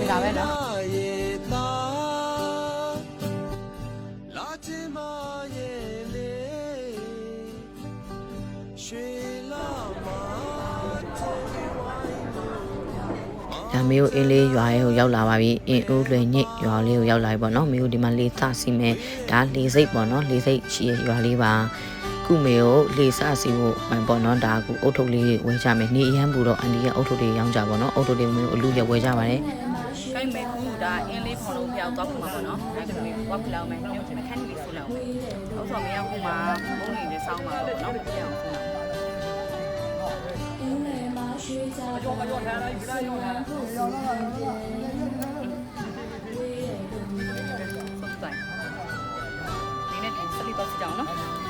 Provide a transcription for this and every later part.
နေကြပဲနော်ရေသာလာချင်မရဲ့လေရွှေလာမဒါမေကိုအင်းလေးရွာရဲကိုရောက်လာပါပြီအင်းဦးလွယ်ညစ်ရွာလေးကိုရောက်လာပြီပေါ့နော်မေကိုဒီမှာလေးစစီမယ်ဒါလေးစိတ်ပေါ့နော်လေးစိတ်ရှိရရွာလေးပါ ခုမေကိုလေးစစီဖို့မှန်ပေါ့နော်ဒါကူအုတ်ထုတ်လေးဝဲကြမယ်နေအရန်ဘူးတော့အန်ဒီကအုတ်ထုတ်လေးရောင်းကြပေါ့နော်အုတ်ထုတ်လေးမေကိုအလူရဝဲကြပါတယ်ကိမေကူဒါအင်းလေးဖော်လုံးပြောက်သွားခုမှာပေါ့နော်ဒါကမေဝက်ဖလောင်းမယ်မြို့ချင်ခန်းကြီးဆူလောင်းဟုတ်ဆိုမေကခုမှာဘုံနေနဲ့စောင်းမှာပေါ့နော်ပြောင်းဆူလောင်းဆုံးတိုင်းဒီနေ့စလီတော့စီတောင်းနော်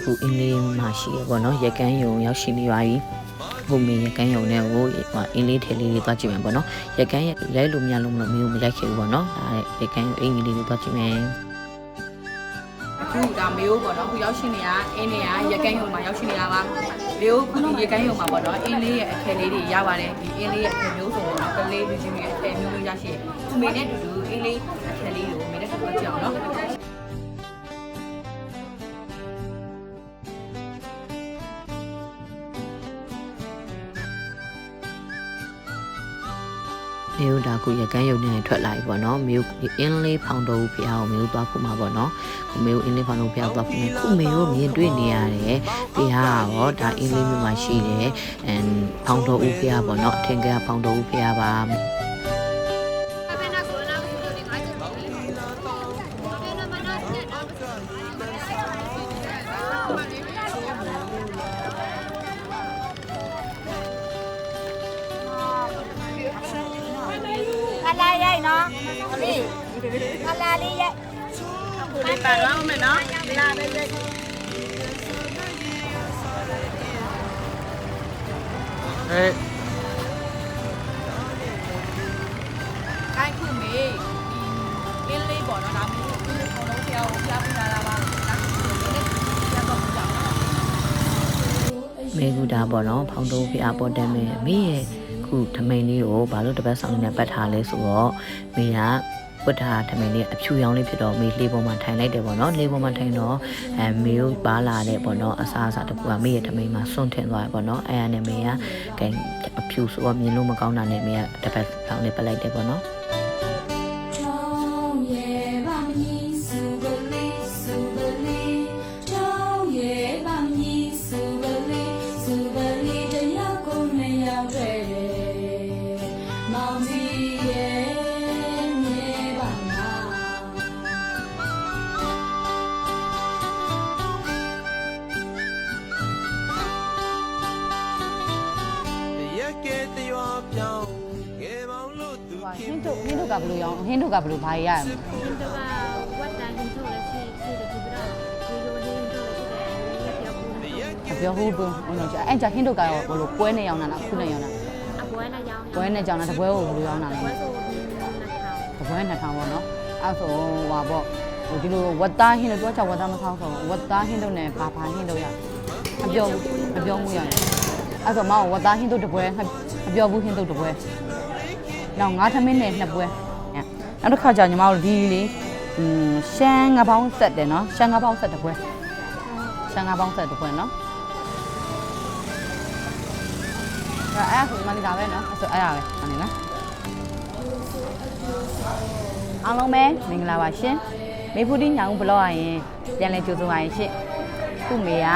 အမေကိုခုအင်းလေးမှာရှိရပေါ့နော်ရကန်းယုံရောက်ရှိနေပါပြီဘုမေရကန်းယုံနဲ့ကိုအင်းလေးထဲလေးတွေတွားကြည့်မယ်ပေါ့နော်ရကန်းရဲ့လဲလို့မရလို့မလို့မျိုးမရိုက်ခဲ့ဘူးပေါ့နော်ဒါရကန်းယုံအင်္ဂလိပ်လေးတွေတွားကြည့်မယ်အခုဒါမေယိုပေါ့နော်အခုရောက်ရှိနေရအင်းနေရရကန်းယုံမှာရောက်ရှိနေတာပါမေယိုခုဒီရကန်းယုံမှာပေါ့နော်အင်းလေးရဲ့အထည်လေးတွေရပါတယ်ဒီအင်းလေးရဲ့အထည်မျိုးစုံပေါ့နော်ကလေးလူချင်းရဲ့အထည်မျိုးမျိုးရရှိသူမေနဲ့တူတူအင်းလေးအထည်လေး မျိုးဒါကူရကန်းယုံနဲ့ထွက်လာပြီပေါ့နော်မျိုးအင်းလေးဖောင်တော်ဖျားကိုမျိုးသွားဖို့မှာပေါ့နော်ခုမျိုးအင်းလေးဖောင်တော်ဖျားသွားဖို့မယ်ခုမျိုးမြင်တွေ့နေရတယ်ဖျားရောဒါအင်းလေးမျိုးမှာရှိတယ်အမ်ဖောင်တော်ဦးဖျားပေါ့နော်အထင်ကဖောင်တော်ဦးဖျားပါ ခလာလေးရိုက်ဒီပါတော့မယ်နော်လာပဲရိုက်အဲကိုင်းခုမေဒီအင်းလေးပေါ့နော်ဒါမျိုးဒီခေါလုံးဖျားကိုဖျားပြလာပါဒါဒီနေ့ဖျားတော့ကြောက်နော်မေကူတာပေါ့နော်ဖောင်တော်ဖျားပေါ်တယ်မေမေရဲ့ခုထမိန်လေးကိုဘာလို့တစ်ပတ်ဆောင်နေပတ်ထားလဲဆိုတော့မေက ဝတ်ထားထမိန်လေးအဖြူရောင်လေးဖြစ်တော့မေလေးပေါ်မှာထိုင်လိုက်တယ်ပေါ့နော်လေးပေါ်မှာထိုင်တော့အဲမေကိုပါလာတဲ့ပေါ့နော်အစားအစာတစ်ခုကမေရဲ့ထမိန်မှာစွန့်ထင်သွားတယ်ပေါ့နော်အဲရနဲ့မေကကဲအဖြူဆိုတော့မြင်လို့မကောင်းတာနဲ့မေကတစ်ပတ်ဆောင်လေးပတ်လိုက်တယ်ပေါ့နော်ထောင်းရဲ့ဗမကြီးစုကလေးစုကလေးထောင်းရဲ့ဗမကြီးစုကလေးစုကလေးတယောက်ကိုနှစ်ယောက်တည်းမောင်ကြီးရဲ့ တို့ဟင်းတို့ကဘယ်လိုရောင်းဟင်းတို့ကဘယ်လိုဘာရရမလဲဒီတော့ဝတ်တန်ထုတ်လဲစီစီတကြည့်တော့ဒီလိုလေးထုတ်လဲရက်ပြောပူအပြောဟိုးဘုံဟိုတော့အဲ့ကြဟင်းတို့ကရောဘယ်လိုပွဲနဲ့ရောင်းတာလားခုနဲ့ရောင်းတာအပွဲနဲ့ရောင်းပွဲနဲ့ကြောင်းတာတပွဲကိုဘယ်လိုရောင်းတာလဲပွဲဆိုဒီနှစ်ထောင်တပွဲ2000ပေါ့နော်အဲ့ဆိုဟွာပေါ့ဟိုဒီလိုဝတ်သားဟင်းတို့တော့ချက်ဝတ်သားမဆောင်းဆိုဝတ်သားဟင်းတို့နဲ့ဘာဘာဟင်းတို့ရအပြောအပြောမှုရတယ်အဲ့ဆိုမောင်ဝတ်သားဟင်းတို့တပွဲအပြောဘူးဟင်းတို့တပွဲ နောက်ငါးထမင်းနဲ့နှစ်ပွဲနောက်တစ်ခါကျညီမတို့ဒီလေอืมရှမ်းငါးပေါင်းဆက်တယ်နော်ရှမ်းငါးပေါင်းဆက်တပွဲရှမ်းငါးပေါင်းဆက်တပွဲနော်ဒါအဲ့ဒါဆိုမှနေတာပဲနော်အဲ့ဆိုအဲ့ဒါပဲအနေနော်အားလုံးပဲမင်္ဂလာပါရှင်မေဖူတီညောင်ဘလော့ရရင်ပြန်လဲကြိုဆိုပါရင်ရှင်သူ့မေက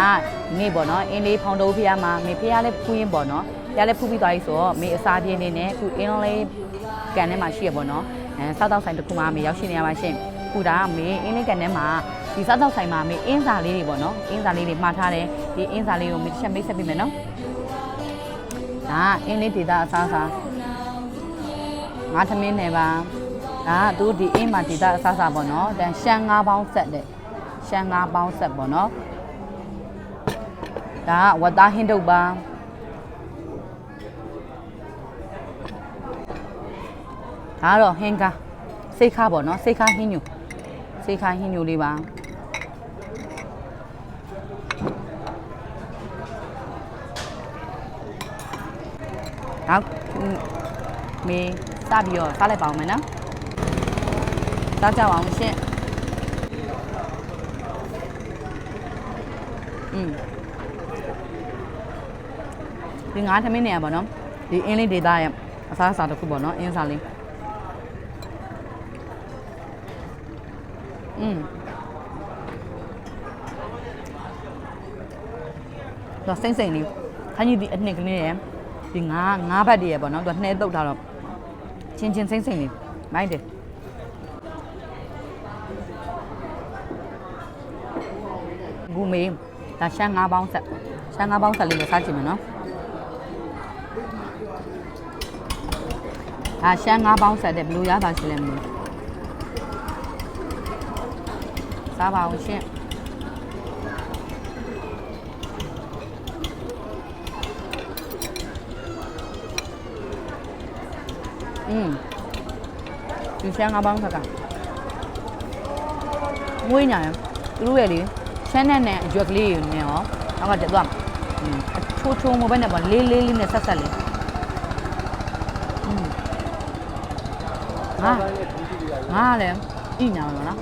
ဒီနေ့ပေါ့နော်အင်းလေးဖောင်တိုးဖះမှာမေဖះလည်းဖူးရင်ပေါ့နော်ဖះလည်းဖူးပြီးသွားပြီဆိုတော့မေအစာပြင်းနေနဲ့အခုအင်းလေး ကန်ထဲမှာရှိရပေါ့နော်အဲစားတော့ဆိုင်တစ်ခုမှာမေရောက်ရှိနေရပါရှင်ခုဒါမေအင်းလေးကန်ထဲမှာဒီစားတော့ဆိုင်မှာမေအင်းစာလေးတွေပေါ့နော်အင်းစာလေးတွေမှားထားတယ်ဒီအင်းစာလေးကိုမေတစ်ချက်မိတ်ဆက်ပေးမယ်နော်ဒါအင်းလေးဒေတာအစားအစားငါသမင်းနယ်ပါဒါကသူဒီအင်းမှာဒေတာအဆအဆပေါ့နော်တန်ရှမ်း၅ပေါင်းဆက်တဲ့ရှမ်း၅ပေါင်းဆက်ပေါ့နော်ဒါကဝတ်သားဟင်းတုပ်ပါ ဒါကတော့ဟင်းကားစိတ်ခါပေါ့နော်စိတ်ခါဟင်းညူစိတ်ခါဟင်းညူလေးပါနောက်မေးစပြီးတော့စားလိုက်ပါအောင်မယ်နော်စားကြပါအောင်ရှင့်อืมဒီငါးထမင်းနေရပါတော့ဒီအင်းလေးဒေတာရဲ့အစားအစာတစ်ခုပေါ့နော်အင်းစားလေး อืมတော့စိမ့်စိမ့်လေးခန်းကြီးဒီအနှစ်ကလေးရဲ့ဒီငါးငါးဘက်တည်းရဲ့ပေါ့နော်သူကနှဲတုတ်ထားတော့ချင်းချင်းစိမ့်စိမ့်လေးမိုက်တယ်ဂူမေးဒါရှမ်းငါးပေါင်းဆက်ရှမ်းငါးပေါင်းဆက်လေးကိုစားကြည့်မယ်နော်ဒါရှမ်းငါးပေါင်းဆက်တဲ့ဘယ်လိုရတာရှိလဲမသိဘူး စားပါအောင်ရှင့် อืมဒီရှမ်းငါးပေါင်းဆက်ကမွေးညာရယ်သူတို့ရဲ့လေရှမ်းနဲ့နဲ့အရွက်ကလေးတွေနဲ့ရောနောက်ကတက်သွားอืมအချိုးချိုးမပဲနဲ့ပေါ့လေးလေးလေးနဲ့ဆက်ဆက်လေးอืมငါငါလည်းဤညာမှာနော်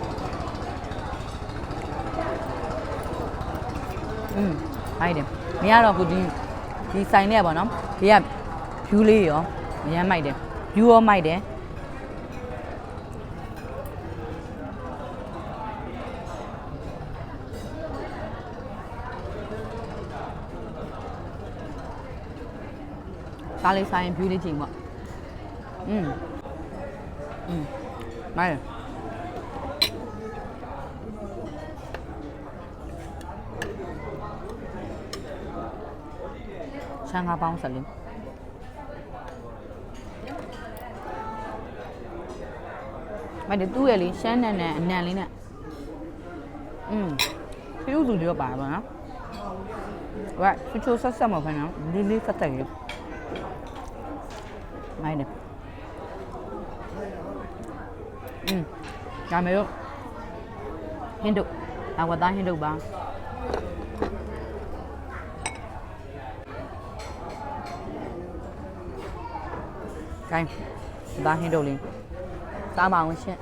อืมဟိုက်တယ်မရတော့ခုဒီဒီဆိုင်လေးကပေါ့နော်ဒီက view လေးရောမရမ်းမိုက်တယ် view ရောမိုက်တယ်စားလေးဆိုင် view လေးချိန်ပေါ့อืมอืมမိုက်တယ် ရှမ်းငါးပေါင်းစလင်း မိုက်တယ်သူ့ရဲ့လေရှမ်းနန်နန်အနံလေးနဲ့อืมဖြူသူလေးတော့ပါပါနော်ဝက်ချူချူဆက်ဆက်မဖမ်းနော်လေးလေးဆက်တက်ရေမိုက်တယ်อืมဒါမေရောဟင်းတို့အဝတ်သားဟင်းတို့ပါ ကိုင်းဒါဟင်းတို့လေးစားပါအောင်ရှင့်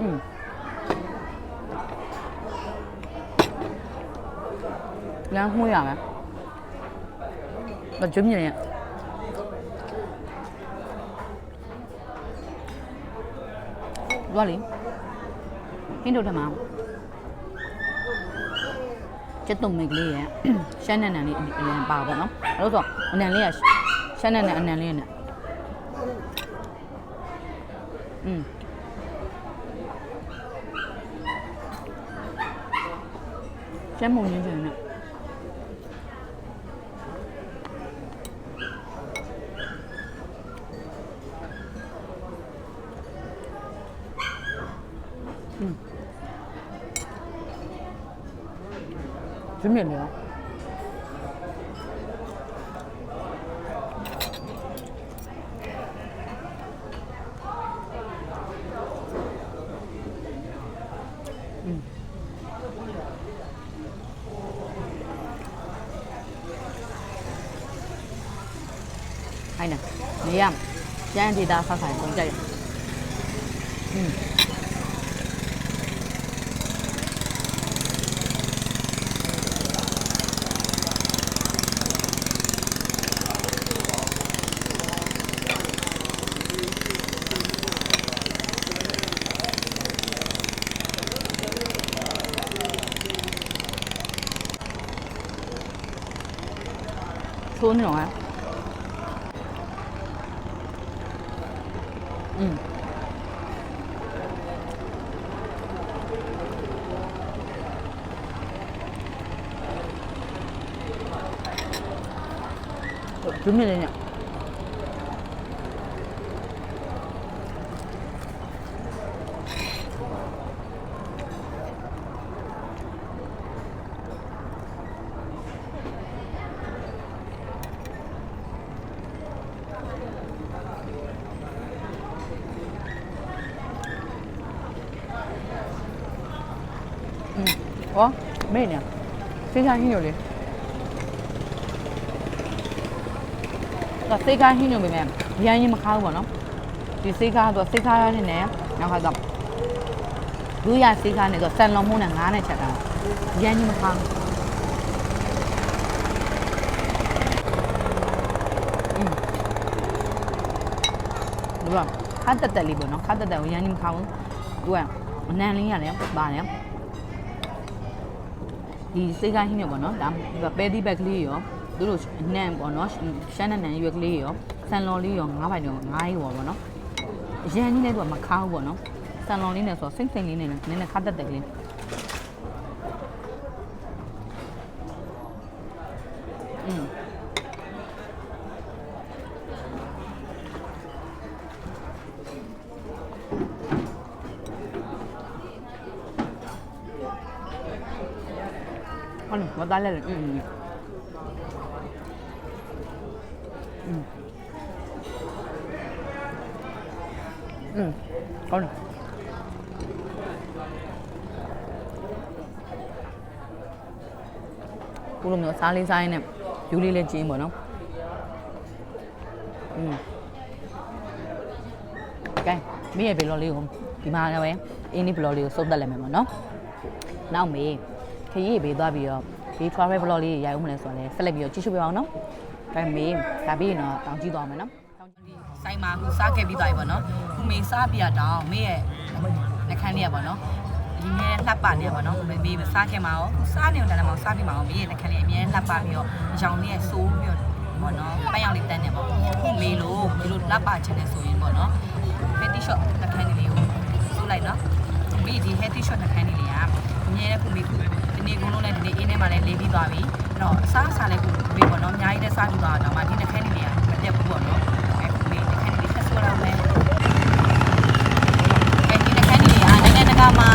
อืมလမ်းမှုရမယ်တော့ကျွမ်းမြင်ရဘာလဲဟင်းတို့ထမ ကျက်တုံမိတ်ကလေးရရှမ်းနန်နန်လေးအရင်ပါပါတော့အဲ့တော့ဆိုအနန်လေးကရှမ်းနန်နန်အနန်လေးနဲ့อืมရှမ်းမုံရင်းချင်နဲ့ ကျွမ်းမြင်တယ်နော်အဲ့နာနေရကျန်းဒေတာ 쏘는 영화야. 음. 준비되냐? 哦，没呢，谁家牛的？ကစိတ်ကားဟင်းညိုပေမဲ့ဗျမ်းရင်မခါဘူးပေါ့နော်ဒီစိတ်ကားကတော့စိတ်ကားရနေနဲ့နောက်ခါတော့လူရစိတ်ကားနဲ့ဆိုဆန်လွန်မှုနဲ့ငားနဲ့ချက်တာဗျမ်းရင်မခါဘူးူကခါတက်တက်လေးပေါ့နော်ခါတက်တက်ကိုရမ်းကြီးမခါဘူးသူကအနံလေးရတယ်ပါတယ် ဒီစိတ်ကိုင်းဟင်းမြပေါ့နော်ဒါပဲဒီဘက်ကလေးရောသူတို့နံပေါ့နော်ရှမ်းနဲ့နံရွက်ကလေးရောဆန်လော်လေးရောငါးပိုင်ရောငါးရောပေါ့နော်အရန်ကြီးနဲ့သူကမခါဘူးပေါ့နော်ဆန်လော်လေးနဲ့ဆိုစိမ့်စိမ့်လေးနဲ့နည်းနည်းခတ်တက်တက်ကလေးอืม ဟုတ်တယ်မသားလဲอืมอืมอืมဟုတ်တယ်ဘုလိုမျိုးစားလေးစားရင်းနဲ့ယူလေးလေးကျင်းပေါ့နော်อืมကဲမင်းရဲ့ဘလော်လေးကိုဒီမှာလည်းပဲအင်းဒီဘလော်လေးကိုစုပ်တက်လိုက်မယ်ပေါ့နော်နောက်မေးခရီးဘေးသွားပြီးတော့ ဒီ travel vlog လေးရိုက်ဦးမလဲဆိုတော့လည်းဆက်လက်ပြီးတော့ကြည့်ရှုပေးပါအောင်နော်ဒါမေးဒါပြီးရင်တော့တောင်းကြည့်သွားမယ်နော်ဆိုင်မှာခုစားခဲ့ပြီးသွားပြီပေါ့နော်ခုမေးစားပြတောင်းမေးရဲ့နှခမ်းလေးရပေါ့နော်ဒီမြဲလှပ်ပါနေပါတော့မေးမစားခဲ့မှာရောခုစားနေတယ်လည်းမစားပြီးမှာရောမေးရဲ့နှခမ်းလေးအမြဲလှပ်ပါပြီးတော့အကြောင်လေးရဲ့စိုးပြီးတော့ပေါ့နော်ပန်းရောင်လေးတန်းနေပေါ့ခုမေးလို့ဒီလိုလှပ်ပါချင်တယ်ဆိုရင်ပေါ့နော် healthy shot နှခမ်းလေးကိုစိုးလိုက်နော်မေးဒီ healthy shot နှခမ်းလေးတွေကအမြဲတခုမေးခုဒီနေ့ကုန် လုံးလည်းဒီနေ့အင်းထဲမှာလည်းလေးပြီးသွားပြီအဲ့တော့အစားအစာလည်းခုမေးပေါ့နော်အများကြီးလည်းစားပြီးသွားတော့မှဒီနှခမ်းလေးတွေကမပြတ်ဘူးပေါ့နော်အဲ့ခုမေးနှခမ်းလေးထပ်ဆိုးတော့မယ်အဲဒီနှခမ်းလေးကနိုင်ငံတကာမှာ